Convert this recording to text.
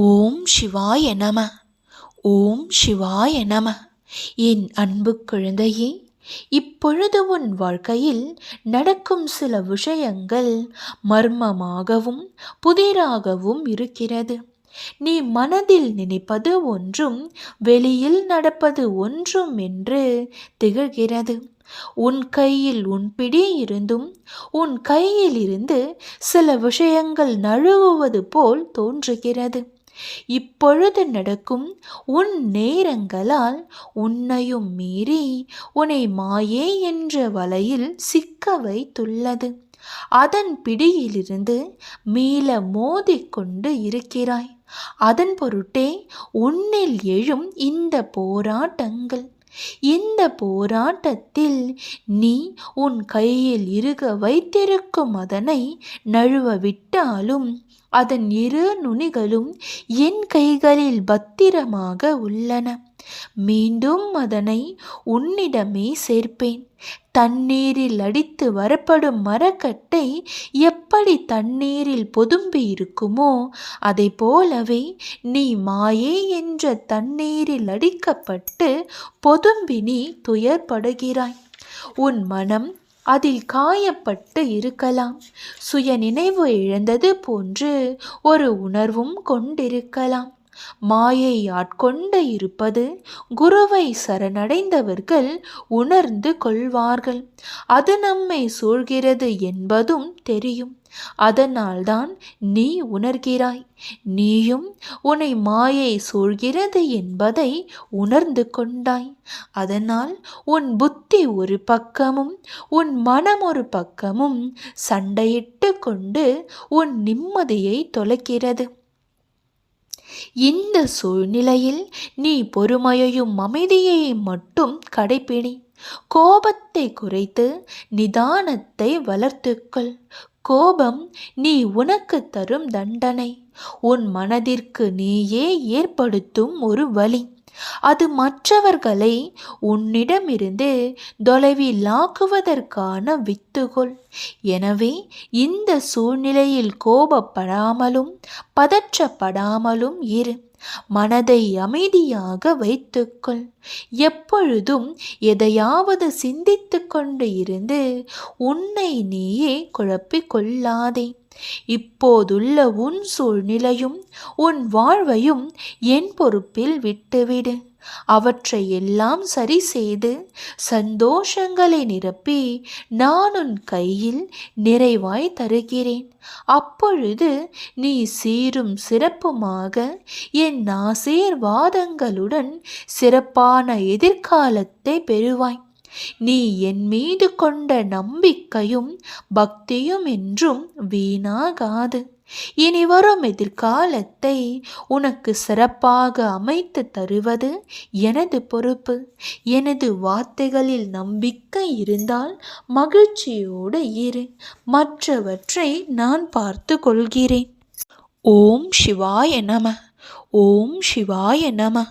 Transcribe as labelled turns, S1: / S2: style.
S1: ஓம் சிவாய நம. ஓம் சிவாய நம. என் அன்பு குழந்தையே இப்பொழுது உன் வாழ்க்கையில் நடக்கும் சில விஷயங்கள் மர்மமாகவும் புதிராகவும் இருக்கிறது. நீ மனதில் நினைப்பது ஒன்றும் வெளியில் நடப்பது ஒன்றும் என்று திகழ்கிறது. உன் கையில் உன் பிடி இருந்தும் உன் கையில் இருந்து சில விஷயங்கள் நழுவுவது போல் தோன்றுகிறது. இப்பொழுது நடக்கும் உன் நேரங்களால் உன்னையும் மீறி உன்னை மாயே என்ற வலையில் சிக்க வைத்துள்ளது. அதன் பிடியிலிருந்து மீள மோதிக்கொண்டு இருக்கிறாய். அதன் பொருட்டே உன்னில் எழும் இந்த போராட்டங்கள். இந்த போராட்டத்தில் நீ உன் கையில் இருக வைத்திருக்கும் அதனை நழுவ விட்டாலும் அதன் இரு நுனிகளும் என் கைகளில் பத்திரமாக உள்ளன. மீண்டும் அதனை உன்னிடமே சேர்ப்பேன். தண்ணீரில் அடித்து வரப்படும் மரக்கட்டை எப்படி தண்ணீரில் பொதும்பி இருக்குமோ அதை போலவே நீ மாயே என்ற தண்ணீரில் அடிக்கப்பட்டு பொதும்பி நீ துயர்படுகிறாய். உன் மனம் அதில் காயப்பட்டு இருக்கலாம். சுய நினைவு இழந்தது போன்று ஒரு உணர்வும் கொண்டிருக்கலாம். மாயை ஆட்கொண்டு இருப்பது குருவை சரணடைந்தவர்கள் உணர்ந்து கொள்வார்கள். அது நம்மை சூழ்கிறது என்பதும் தெரியும். அதனால்தான் நீ உணர்கிறாய். நீயும் உன்னை மாயை சூழ்கிறது என்பதை உணர்ந்து கொண்டாய். அதனால் உன் புத்தி ஒரு பக்கமும் உன் மனம் ஒரு பக்கமும் சண்டையிட்டு கொண்டு உன் நிம்மதியை தொலைக்கிறது. இந்த சூழ்நிலையில் நீ பொறுமையையும் அமைதியையும் மட்டும் கடைப்பிடி. கோபத்தை குறைத்து நிதானத்தை வளர்த்துக்கொள். கோபம் நீ உனக்கு தரும் தண்டனை. உன் மனதிற்கு நீயே ஏற்படுத்தும் ஒரு வழி. அது மற்றவர்களை உன்னிடமிருந்து தொலைவிலாக்குவதற்கான வித்துகொள். எனவே இந்த சூழ்நிலையில் கோபப்படாமலும் பதற்றப்படாமலும் இரு. மனதை அமைதியாக வைத்துக்கொள். எப்பொழுதும் எதையாவது சிந்தித்து கொண்டு இருந்து உன்னை நீயே குழப்பிக் கொள்ளாதே. இப்போதுள்ள உன் சூழ்நிலையும் உன் வாழ்வையும் என் பொறுப்பில் விட்டுவிடு. அவற்றை எல்லாம் சரி செய்து சந்தோஷங்களை நிரப்பி நான் உன் கையில் நிறைவாய் தருகிறேன். அப்பொழுது நீ சீரும் சிறப்புமாக என் ஆசீர்வாதங்களுடன் சிறப்பான எதிர்காலத்தை பெறுவாய். நீ என் மீது கொண்ட நம்பிக்கையும் பக்தியும் என்றும் வீணாகாது. இனி வரும் எதிர்காலத்தை உனக்கு சிறப்பாக அமைத்து தருவது எனது பொறுப்பு. எனது வார்த்தைகளில் நம்பிக்கை இருந்தால் மகிழ்ச்சியோடு இரு. மற்றவற்றை நான் பார்த்து கொள்கிறேன் ஓம் சிவாய நம. ஓம் சிவாய நம.